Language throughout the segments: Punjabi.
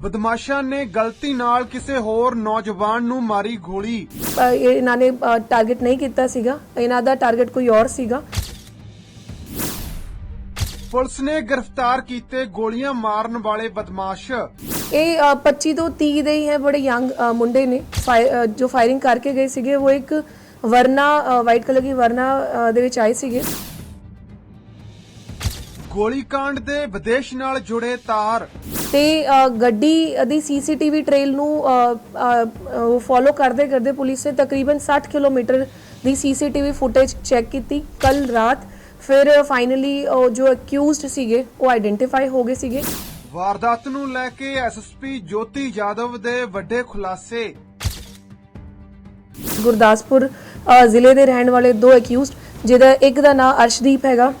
ਬਦਮਾਸ਼ਾਂ ਨੇ ਗਲਤੀ ਨਾਲ ਕਿਸੇ ਹੋਰ ਨੌਜਵਾਨ ਨੂੰ ਮਾਰੀ ਗੋਲੀ। ਅ, ਇਹ ਇਹਨਾਂ ਨੇ ਟਾਰਗੇਟ ਨਹੀਂ ਕੀਤਾ ਸੀਗਾ। ਇਹਨਾਂ ਦਾ ਟਾਰਗੇਟ ਕੋਈ ਹੋਰ ਸੀਗਾ। ਪੁਲਿਸ ਨੇ ਗ੍ਰਿਫਤਾਰ ਕੀਤੇ ਗੋਲੀਆਂ ਮਾਰਨ ਵਾਲੇ ਬਦਮਾਸ਼। ਇਹ ਅ, 25 ਤੋਂ 30 ਦੇ ਹੀ ਹੈ ਬੜੇ ਯੰਗ ਮੁੰਡੇ ਨੇ। ਫਾਇ- ਅ, ਜੋ ਫਾਇਰਿੰਗ ਕਰਕੇ ਗਏ ਸੀਗੇ ਉਹ ਇੱਕ ਵਰਨਾ ਵਾਈਟ ਕਲਰ ਦੀ ਵਰਨਾ ਅ, ਦੇ ਵਿੱਚ ਆਏ ਸੀਗੇ। ਗੋਲੀकांड ਦੇ ਵਿਦੇਸ਼ ਨਾਲ ਜੁੜੇ ਤਾਰ। ਤੇ ਗੱਡੀ ਦੀ ਸੀਸੀਟੀਵੀ ਟ੍ਰੇਲ ਨੂੰ ਫੋਲੋ ਕਰਦੇ ਕਰਦੇ ਪੁਲਿਸ ਨੇ ਤਕਰੀਬਨ 60 ਕਿਲੋਮੀਟਰ ਦੀ ਸੀਸੀਟੀਵੀ ਫੁਟੇਜ ਚੈੱਕ ਕੀਤੀ। ਕੱਲ ਰਾਤ ਫਿਰ ਫਾਈਨਲੀ ਜੋ ਅਕਿਊਜ਼ਡ ਸੀਗੇ ਉਹ ਆਇਡੈਂਟੀਫਾਈ ਹੋ ਗਏ ਸੀਗੇ। ਵਾਰਦਾਤ ਨੂੰ ਲੈ ਕੇ ਐਸਐਸਪੀ ਜੋਤੀ ਯਾਦਵ ਦੇ ਵੱਡੇ ਖੁਲਾਸੇ। ਗੁਰਦਾਸਪੁਰ ਜ਼ਿਲ੍ਹੇ ਦੇ ਰਹਿਣ ਵਾਲੇ ਦੋ ਅਕਿਊਜ਼ਡ ਜਿਹਦਾ ਇੱਕ ਦਾ ਨਾਮ ਅਰਸ਼ਦੀਪ ਹੈਗਾ।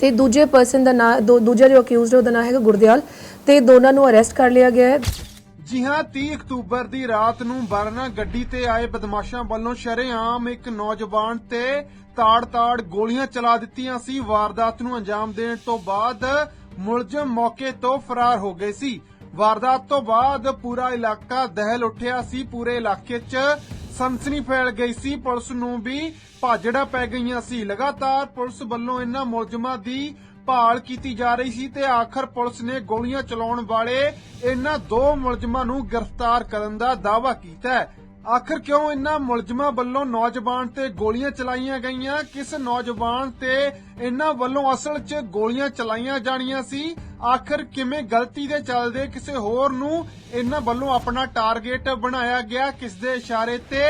ਤੇ ਦੂਜੇ ਪਰਸਨ ਦਾ ਨਾਮ ਦੂਜਾ ਜੋ ਅਕਿਊਜ਼ਡ ਉਹਦਾ ਨਾਮ ਹੈਗਾ ਗੁਰਦਿਆਲ ਤੇ ਦੋਨਾਂ ਨੂੰ ਅਰੈਸਟ ਕਰ ਲਿਆ ਗਿਆ ਹੈ। ਜੀ ਹਾਂ 30 ਅਕਤੂਬਰ ਦੀ ਰਾਤ ਨੂੰ ਵਰਨਾ ਗੱਡੀ ਤੇ ਆਏ ਬਦਮਾਸ਼ਾਂ ਵੱਲੋਂ ਸ਼ਰੇਆਮ ਇੱਕ ਨੌਜਵਾਨ ਤੇ ਤਾੜ-ਤਾੜ ਗੋਲੀਆਂ ਚਲਾ ਦਿੱਤੀਆਂ ਸੀ। ਵਾਰਦਾਤ ਨੂੰ ਅੰਜਾਮ ਦੇਣ ਤੋਂ ਬਾਅਦ ਮੁਲਜ਼ਮ ਮੌਕੇ ਤੋਂ ਫਰਾਰ ਹੋ ਗਏ ਸੀ। ਵਾਰਦਾਤ ਤੋਂ ਬਾਅਦ ਪੂਰਾ ਇਲਾਕਾ ਦਹਿਲ ਉੱਠਿਆ ਸੀ। ਪੂਰੇ ਇਲਾਕੇ 'ਚ ਸਨਸਨੀ ਫੈਲ ਗਈ ਸੀ, ਪੁਲਿਸ ਨੂੰ ਵੀ ਭਾਜੜਾ ਪੈ ਗਈਆਂ ਸੀ। ਲਗਾਤਾਰ ਪੁਲਿਸ ਵੱਲੋਂ ਇਹਨਾਂ ਮੁਲਜ਼ਮਾਂ ਦੀ ਭਾਲ ਕੀਤੀ ਜਾ ਰਹੀ ਸੀ ਤੇ ਆਖਰ ਪੁਲਿਸ ਨੇ ਗੋਲੀਆਂ ਚਲਾਉਣ ਵਾਲੇ ਇਹਨਾਂ ਦੋ ਮੁਲਜ਼ਮਾਂ ਨੂੰ ਗ੍ਰਿਫਤਾਰ ਕਰਨ ਦਾ ਦਾਅਵਾ ਕੀਤਾ ਹੈ। ਆਖਰ ਕਿਉਂ ਇਨ੍ਹਾਂ ਮੁਲਜ਼ਮਾਂ ਵੱਲੋਂ ਨੌਜਵਾਨ ਤੇ ਗੋਲੀਆਂ ਚਲਾਈਆਂ ਗਈਆਂ? ਕਿਸ ਨੌਜਵਾਨ ਤੇ ਇਹਨਾਂ ਵੱਲੋਂ ਅਸਲ 'ਚ ਗੋਲੀਆਂ ਚਲਾਈਆਂ ਜਾਣੀਆਂ ਸੀ? ਆਖਰ ਕਿਵੇਂ ਗਲਤੀ ਦੇ ਚੱਲਦੇ ਕਿਸੇ ਹੋਰ ਨੂੰ ਇਨ੍ਹਾਂ ਵੱਲੋਂ ਆਪਣਾ ਟਾਰਗੇਟ ਬਣਾਇਆ ਗਿਆ? ਕਿਸ ਦੇ ਇਸ਼ਾਰੇ ਤੇ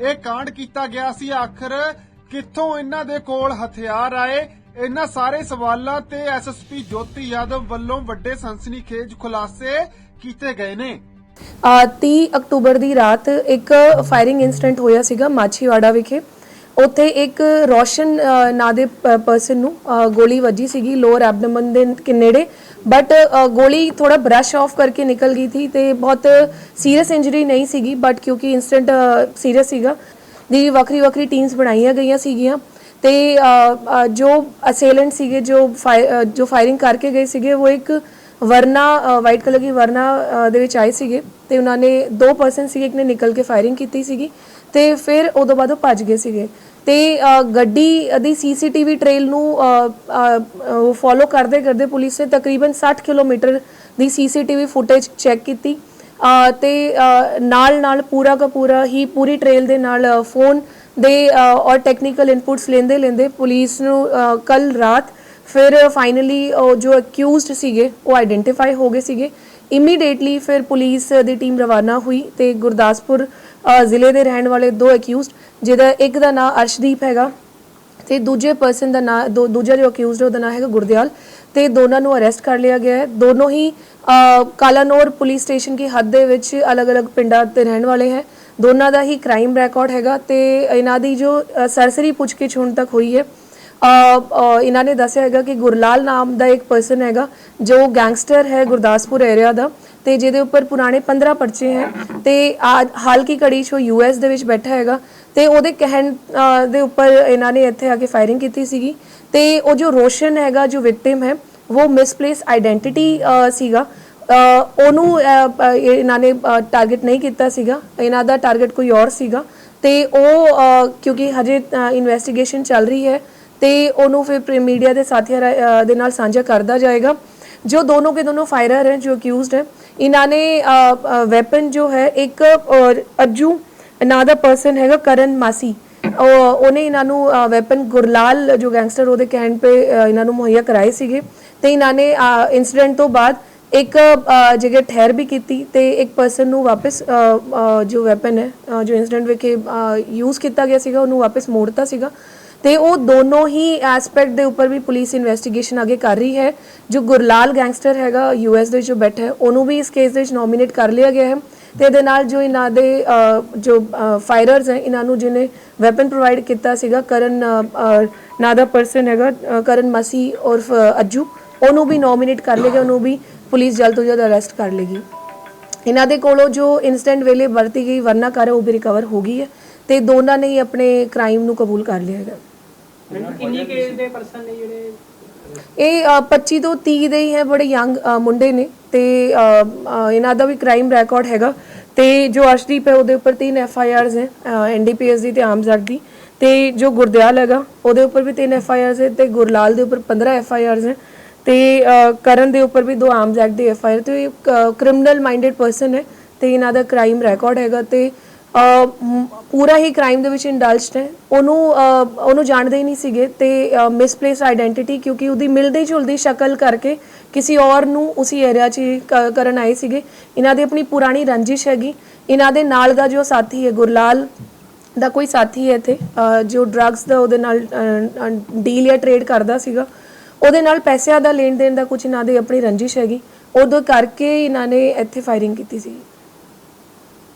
ਇਹ ਕਾਂਡ ਕੀਤਾ ਗਿਆ ਸੀ? ਆਖਰ ਕਿੱਥੋਂ ਇਹਨਾਂ ਦੇ ਕੋਲ ਹਥਿਆਰ ਆਏ? ਇਹਨਾਂ ਸਾਰੇ ਸਵਾਲਾਂ ਤੇ ਐਸਐਸਪੀ ਜੋਤੀ ਯਾਦਵ ਵੱਲੋਂ ਵੱਡੇ ਸਨਸਨੀਖੇਜ ਖੁਲਾਸੇ ਕੀਤੇ ਗਏ ਨੇ। 30 ਅਕਤੂਬਰ ਦੀ ਰਾਤ ਇੱਕ ਫਾਇਰਿੰਗ ਇਨਸੀਡੈਂਟ ਹੋਇਆ ਸੀਗਾ ਮਾਛੀਵਾੜਾ ਵਿਖੇ। ਉੱਥੇ ਇੱਕ ਰੋਸ਼ਨ ਨਾਂ ਦੇ ਪਰਸਨ ਨੂੰ ਗੋਲੀ ਵੱਜੀ ਸੀਗੀ ਲੋਅਰ ਐਬਡੋਮਨ ਦੇ ਕਿ ਨੇੜੇ। ਬਟ ਗੋਲੀ ਥੋੜਾ ਬ੍ਰਸ਼ ਆਫ ਕਰਕੇ ਨਿਕਲ ਗਈ ਥੀ ਤੇ ਬਹੁਤ ਸੀਰੀਅਸ ਇੰਜਰੀ ਨਹੀਂ ਸੀਗੀ ਬਟ ਕਿਉਂਕਿ ਇਨਸੀਡੈਂਟ ਸੀਰੀਅਸ ਸੀਗਾ, ਦੀ ਵੱਖਰੀ ਵੱਖਰੀ ਟੀਮਸ ਬਣਾਈਆਂ ਗਈਆਂ ਸੀਗੀਆਂ। ਤੇ ਜੋ ਅਸੇਲੈਂਟ ਸੀਗੇ, ਜੋ ਫਾਇ- ਜੋ ਫਾਇਰਿੰਗ ਕਰਕੇ ਗਏ ਸੀਗੇ, ਉਹ ਇੱਕ ਵਰਨਾ ਵਾਈਟ ਕਲਰ ਦੀ ਵਰਨਾ ਦੇ ਵਿੱਚ ਆਏ ਸੀਗੇ ਤੇ ਉਹਨਾਂ ਨੇ ਦੋ ਪਰਸਨ ਸੀਗੇ ਇੱਕ ਨੇ ਨਿਕਲ ਕੇ ਫਾਇਰਿੰਗ ਕੀਤੀ ਸੀਗੀ ਤੇ ਫਿਰ ਉਦੋਂ ਬਾਅਦ ਉਹ ਭੱਜ ਗਏ ਸੀਗੇ। ਤੇ ਗੱਡੀ ਦੀ ਸੀਸੀਟੀਵੀ ਟ੍ਰੇਲ ਨੂੰ ਫੋਲੋ ਕਰਦੇ ਕਰਦੇ ਪੁਲਿਸ ਨੇ ਤਕਰੀਬਨ 60 ਕਿਲੋਮੀਟਰ ਦੀ ਸੀਸੀਟੀਵੀ ਫੁਟੇਜ ਚੈੱਕ ਕੀਤੀ। ਅ, ਤੇ ਨਾਲ ਨਾਲ ਪੂਰਾ ਦਾ ਪੂਰਾ ਹੀ ਪੂਰੀ ਟ੍ਰੇਲ ਦੇ ਨਾਲ ਫੋਨ ਦੇ ਔਰ ਟੈਕਨੀਕਲ ਇਨਪੁਟਸ ਲੈਂਦੇ ਲੈਂਦੇ ਪੁਲਿਸ ਨੂੰ ਕੱਲ ਰਾਤ ਫਿਰ ਫਾਈਨਲੀ ਜੋ ਅਕਿਊਜ਼ਡ ਸੀਗੇ, ਉਹ ਆਇਡੈਂਟੀਫਾਈ ਹੋ ਗਏ ਸੀਗੇ। ਇਮੀਡੀਏਟਲੀ ਫਿਰ ਪੁਲਿਸ ਦੀ ਟੀਮ ਰਵਾਨਾ ਹੋਈ ਤੇ ਗੁਰਦਾਸਪੁਰ ਜ਼ਿਲ੍ਹੇ ਦੇ ਰਹਿਣ ਵਾਲੇ ਦੋ ਅਕਿਊਜ਼ਡ ਜਿਹਦਾ ਇੱਕ ਦਾ ਨਾਮ ਅਰਸ਼ਦੀਪ ਹੈਗਾ ਤੇ ਦੂਜੇ ਪਰਸਨ ਦਾ ਨਾਮ ਦੂਜਾ ਜੋ ਅਕਿਊਜ਼ਡ ਉਹਦਾ ਨਾਮ ਹੈਗਾ ਗੁਰਦਿਆਲ ਤੇ ਦੋਨਾਂ ਨੂੰ ਅਰੈਸਟ ਕਰ ਲਿਆ ਗਿਆ ਹੈ। ਦੋਨੋਂ ਹੀ ਕਾਲਾਨੌਰ ਪੁਲਿਸ ਸਟੇਸ਼ਨ ਦੀ ਹੱਦ ਦੇ ਵਿੱਚ ਅਲੱਗ-ਅਲੱਗ ਪਿੰਡਾਂ ਤੇ ਰਹਿਣ ਵਾਲੇ ਹੈ। ਦੋਨਾਂ ਦਾ ਹੀ ਕ੍ਰਾਈਮ ਰਿਕਾਰਡ ਹੈਗਾ ਤੇ ਇਹਨਾਂ ਦੀ ਜੋ ਸਰਸਰੀ ਪੁੱਛਗਿੱਛ ਹੁਣ ਤੱਕ ਹੋਈ ਹੈ ਇਹਨਾਂ ਨੇ ਦੱਸਿਆ ਹੈਗਾ ਕਿ ਗੁਰਲਾਲ ਨਾਮ ਦਾ ਇੱਕ ਪਰਸਨ ਹੈਗਾ, ਜੋ ਗੈਂਗਸਟਰ ਹੈ ਗੁਰਦਾਸਪੁਰ ਏਰੀਆ ਦਾ ਤੇ ਜਿਹਦੇ ਉੱਪਰ ਪੁਰਾਣੇ 15 ਪਰਚੇ ਹੈ ਤੇ ਆ- ਹਾਲ ਕੀ ਘੜੀ 'ਚ ਉਹ ਯੂਐਸ ਦੇ ਵਿੱਚ ਬੈਠਾ ਹੈਗਾ ਤੇ ਉਹਦੇ ਕਹਿਣ ਦੇ ਉੱਪਰ ਇਹਨਾਂ ਨੇ ਇੱਥੇ ਆ ਕੇ ਫਾਇਰਿੰਗ ਕੀਤੀ ਸੀਗੀ ਤੇ ਉਹ ਜੋ ਰੋਸ਼ਨ ਹੈਗਾ, ਜੋ ਵਿਕਟਿਮ ਹੈ, ਉਹ ਮਿਸਪਲੇਸ ਆਇਡੈਂਟੀਟੀ ਸੀਗਾ। ਉਹਨੂੰ ਇਹਨਾਂ ਨੇ ਟਾਰਗੇਟ ਨਹੀਂ ਕੀਤਾ ਸੀਗਾ। ਇਹਨਾਂ ਦਾ ਟਾਰਗੇਟ ਕੋਈ ਹੋਰ ਸੀਗਾ ਤੇ ਉਹ ਕਿਉਂਕਿ ਹਜੇ ਇਨਵੈਸਟੀਗੇਸ਼ਨ ਚੱਲ ਰਹੀ ਹੈ ਤੇ ਉਹਨੂੰ ਫਿਰ ਮੀਡੀਆ ਦੇ ਸਾਥੀਆਂ ਰਾ- ਅ, ਦੇ ਨਾਲ ਸਾਂਝਾ ਕਰਦਾ ਜਾਏਗਾ ਜੋ ਦੋਨੋਂ के दोनों फायरर हैं जो अक्यूज्ड है इन्होंने वेपन जो है ਇੱਕ ਔਰ ਅੱਜੂ ਨਾਂ ਦਾ ਪਰਸਨ ਹੈਗਾ ਕਰਨ ਮਾਸੀ ਉਹ- ਉਹਨੇ ਇਹਨਾਂ ਨੂੰ ਵੈਪਨ ਗੁਰਲਾਲ ਜੋ ਗੈਂਗਸਟਰ ਉਹਦੇ ਕਹਿਣ ਤੇ ਅ, ਇਹਨਾਂ ਨੂੰ ਮੁਹੱਈਆ ਕਰਾਏ ਸੀਗੇ ਤੇ ਇਹਨਾਂ ਨੇ ਇਨਸੀਡੈਂਟ ਤੋਂ ਬਾਅਦ ਇੱਕ ਅ, ਜਗ੍ਹਾ ਠਹਿਰ ਵੀ ਕੀਤੀ ਤੇ ਇੱਕ ਪਰਸਨ ਨੂੰ ਵਾਪਸ ਅ, ਅ, ਜੋ ਵੈਪਨ ਹੈ ਅ, ਜੋ ਇਨਸੀਡੈਂਟ ਵਿਖੇ ਯੂਜ਼ ਕੀਤਾ ਗਿਆ ਸੀਗਾ ਉਹਨੂੰ ਵਾਪਸ ਮੋੜਤਾ ਸੀਗਾ ਤੇ ਉਹ ਦੋਨੋਂ ਹੀ ਐਸਪੈਕਟ ਦੇ ਉੱਪਰ ਵੀ ਪੁਲਿਸ ਇਨਵੈਸਟੀਗੇਸ਼ਨ ਅੱਗੇ ਕਰ ਰਹੀ ਹੈ। ਜੋ ਗੁਰਲਾਲ ਗੈਂਗਸਟਰ ਹੈਗਾ ਯੂਐਸ ਦੇ ਵਿੱਚ ਜੋ ਬੈਠਾ ਹੈ ਉਹਨੂੰ ਵੀ ਇਸ ਕੇਸ ਦੇ ਵਿੱਚ ਨੋਮੀਨੇਟ ਕਰ ਲਿਆ ਗਿਆ ਹੈ ਤੇ ਇਹਦੇ ਨਾਲ ਜੋ ਇਹਨਾਂ ਦੇ ਜੋ ਫਾਇਰਰਸ ਹੈ ਇਹਨਾਂ ਨੂੰ ਜਿਹਨੇ ਵੈਪਨ ਪ੍ਰੋਵਾਈਡ ਕੀਤਾ ਸੀਗਾ ਕਰਨ ਅ, ਨਾਂ ਦਾ ਪਰਸਨ ਹੈਗਾ ਕਰਨ ਮਸੀ ਉਰਫ ਅੱਜੂ ਉਹਨੂੰ ਵੀ ਨੋਮੀਨੇਟ ਕਰ ਲਿਆ ਗਿਆ ਉਹਨੂੰ ਵੀ ਪੁਲਿਸ ਜਲਦ ਤੋਂ ਜਲਦ ਅਰੈਸਟ ਕਰ ਲੇਗੀ। ਇਹਨਾਂ ਦੇ ਕੋਲੋਂ ਜੋ ਇਨਸਟੈਂਟ ਵੇਲੇ ਵਰਤੀ ਗਈ ਵਰਨਾ ਕਾਰ ਹੈ ਉਹ ਵੀ ਰਿਕਵਰ ਹੋ ਗਈ ਹੈ ਤੇ ਦੋਨਾਂ ਨੇ ਹੀ ਆਪਣੇ ਕ੍ਰਾਈਮ ਨੂੰ ਕਬੂਲ ਕਰ ਲਿਆ ਹੈਗਾ। ਕਿੰਨੀ ਕੇਸ ਦੇ ਪਰਸਨ ਨੇ ਜਿਹੜੇ ਇਹ ਅ, 25 ਤੋਂ 30 ਦੇ ਹੀ ਹੈ ਬੜੇ ਯੰਗ ਮੁੰਡੇ ਨੇ ਤੇ ਅ, ਅ, ਇਹਨਾਂ ਦਾ ਵੀ ਕ੍ਰਾਈਮ ਰਿਕਾਰਡ ਹੈਗਾ ਤੇ ਜੋ ਅਰਸ਼ਦੀਪ ਹੈ ਉਹਦੇ ਉੱਪਰ ਤਿੰਨ ਐਫ ਆਈ ਆਰਸ ਹੈ ਐਨਡੀਪੀਐਸ ਦੀ ਤੇ ਆਰਮਸ ਐਕਟ ਦੀ ਤੇ ਜੋ ਗੁਰਦਿਆਲ ਹੈਗਾ ਉਹਦੇ ਉੱਪਰ ਵੀ ਤਿੰਨ ਐਫ ਆਈ ਆਰਸ ਹੈ ਤੇ ਗੁਰਲਾਲ ਦੇ ਉੱਪਰ 15 ਐਫ ਆਈ ਆਰਸ ਹੈ ਤੇ ਅ, ਕਰਨ ਦੇ ਉੱਪਰ ਵੀ ਦੋ ਆਰਮਸ ਐਕਟ ਦੀ ਐਫ ਆਈ ਆਰ ਤੇ ਕ੍ਰਿਮੀਨਲ ਮਾਈਂਡਡ ਪਰਸਨ ਹੈ ਤੇ ਇਹਨਾਂ ਦਾ ਕ੍ਰਾਈਮ ਰਿਕਾਰਡ ਹੈਗਾ ਤੇ ਪੂਰਾ ਹੀ ਕ੍ਰਾਈਮ ਦੇ ਵਿੱਚ ਇੰਡਲਜਡ ਹੈ। ਉਹਨੂੰ ਉਹਨੂੰ ਜਾਣਦੇ ਹੀ ਨਹੀਂ ਸੀਗੇ ਤੇ ਮਿਸਪਲੇਸ ਆਇਡੈਂਟੀਟੀ ਕਿਉਂਕਿ ਉਹਦੀ ਮਿਲਦੀ ਜੁਲਦੀ ਸ਼ਕਲ ਕਰਕੇ ਕਿਸੇ ਔਰ ਨੂੰ ਉਸੇ ਏਰੀਆ 'ਚ ਹੀ ਕ- ਕਰਨ ਆਏ ਸੀਗੇ। ਇਹਨਾਂ ਦੀ ਆਪਣੀ ਪੁਰਾਣੀ ਰੰਜਿਸ਼ ਹੈਗੀ। ਇਹਨਾਂ ਦੇ ਨਾਲ ਦਾ ਜੋ ਸਾਥੀ ਹੈ, ਗੁਰਲਾਲ, ਦਾ ਕੋਈ ਸਾਥੀ ਹੈ ਇੱਥੇ ਜੋ ਡਰੱਗਸ ਦਾ ਉਹਦੇ ਨਾਲ ਡੀਲ ਜਾਂ ਟ੍ਰੇਡ ਕਰਦਾ ਸੀਗਾ, ਉਹਦੇ ਨਾਲ ਪੈਸਿਆਂ ਦਾ ਲੈਣ ਦੇਣ ਦਾ ਕੁਝ ਇਹਨਾਂ ਦੀ ਆਪਣੀ ਰੰਜਿਸ਼ ਹੈਗੀ। ਉਦੋਂ ਕਰਕੇ ਇਹਨਾਂ ਨੇ ਇੱਥੇ ਫਾਇਰਿੰਗ ਕੀਤੀ ਸੀ।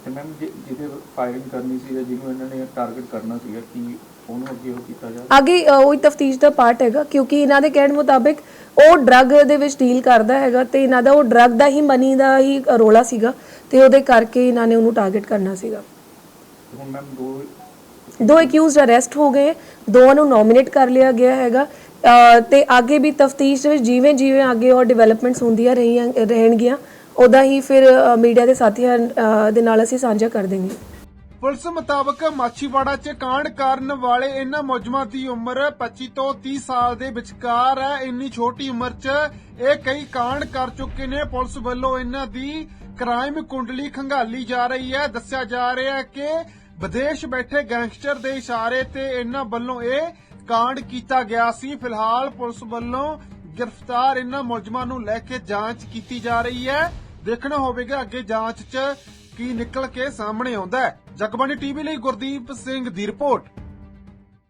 ਤੇ ਮੈਮ ਜਿਹਦੇ ਫਾਇਰਿੰਗ ਕਰਨੀ ਸੀ ਜਾਂ ਜਿਹਨੂੰ ਇਹਨਾਂ ਨੇ ਟਾਰਗੇਟ ਕਰਨਾ ਸੀਗਾ ਕਿ ਉਹਨੂੰ ਅੱਗੇ ਉਹ ਕੀਤਾ ਜਾਵੇ ਅੱਗੇ ਉਹੀ ਤਫਤੀਸ਼ ਦਾ ਪਾਰਟ ਹੈਗਾ ਕਿਉਂਕਿ ਇਹਨਾਂ ਦੇ ਕਹਿਣ ਮੁਤਾਬਿਕ ਉਹ ਡਰੱਗ ਦੇ ਵਿੱਚ ਡੀਲ ਕਰਦਾ ਹੈਗਾ ਤੇ ਇਹਨਾਂ ਦਾ ਉਹ ਡਰੱਗ ਦਾ ਹੀ ਮਨੀ ਦਾ ਹੀ ਰੋਲਾ ਸੀਗਾ ਤੇ ਉਹਦੇ ਕਰਕੇ ਇਹਨਾਂ ਨੇ ਉਹਨੂੰ ਟਾਰਗੇਟ ਕਰਨਾ ਸੀਗਾ। ਹੁਣ ਮੈਮ ਦੋ ਦੋ ਅਕਿਊਜ਼ਡ ਅਰੈਸਟ ਹੋ ਗਏ ਦੋਵਾਂ ਨੂੰ ਨੋਮੀਨੇਟ ਕਰ ਲਿਆ ਗਿਆ ਹੈਗਾ ਤੇ ਅੱਗੇ ਵੀ ਤਫਤੀਸ਼ ਦੇ ਵਿੱਚ ਜਿਵੇਂ ਜਿਵੇਂ ਅੱਗੇ ਹੋਰ ਡਿਵੈਲਪਮੈਂਟਸ ਹੁੰਦੀਆਂ ਰਹੀਆਂ ਰਹਿਣਗੀਆਂ ਉਹਦਾ ਹੀ ਫਿਰ ਮੀਡੀਆ ਦੇ ਸਾਥੀਆਂ ਦੇ ਨਾਲ ਅਸੀਂ ਸਾਂਝਾ ਕਰ ਦੇਵਾਂਗੇ ਪੁਲਿਸ ਮੁਤਾਬਕ ਮਾਛੀਵਾੜਾ 'ਚ ਕਾਂਡ ਕਰਨ ਵਾਲੇ ਇਹਨਾਂ ਮੁਲਜ਼ਮਾਂ ਦੀ ਉਮਰ 25 ਤੋਂ 30 ਸਾਲ ਦੇ ਵਿਚਕਾਰ ਹੈ। ਇੰਨੀ ਛੋਟੀ ਉਮਰ 'ਚ ਇਹ ਕਈ ਕਾਂਡ ਕਰ ਚੁੱਕੇ ਨੇ। ਪੁਲਿਸ ਵੱਲੋਂ ਇਹਨਾਂ ਦੀ ਕ੍ਰਾਈਮ ਕੁੰਡਲੀ ਖੰਗਾਲੀ ਜਾ ਰਹੀ ਹੈ। ਦੱਸਿਆ ਜਾ ਰਿਹਾ ਹੈ ਕਿ ਵਿਦੇਸ਼ ਬੈਠੇ ਗੈਂਗਸਟਰ ਦੇ ਇਸ਼ਾਰੇ ਤੇ ਇਹਨਾਂ ਵੱਲੋਂ ਇਹ ਕਾਂਡ ਕੀਤਾ ਗਿਆ ਸੀ। ਫਿਲਹਾਲ ਪੁਲਿਸ ਵੱਲੋਂ ਗ੍ਰਿਫਤਾਰ ਇਹਨਾਂ ਮੁਲਜ਼ਮਾਂ ਨੂੰ ਲੈ ਕੇ ਜਾਂਚ ਕੀਤੀ ਜਾ ਰਹੀ ਹੈ। ਦੇਖਣਾ ਹੋਵੇਗਾ ਅੱਗੇ ਜਾਂਚ 'ਚ ਕੀ ਨਿਕਲ ਕੇ ਸਾਹਮਣੇ ਆਉਂਦਾ ਹੈ। ਜਗਬਾਣੀ ਟੀਵੀ ਲਈ ਗੁਰਦੀਪ ਸਿੰਘ ਦੀ ਰਿਪੋਰਟ।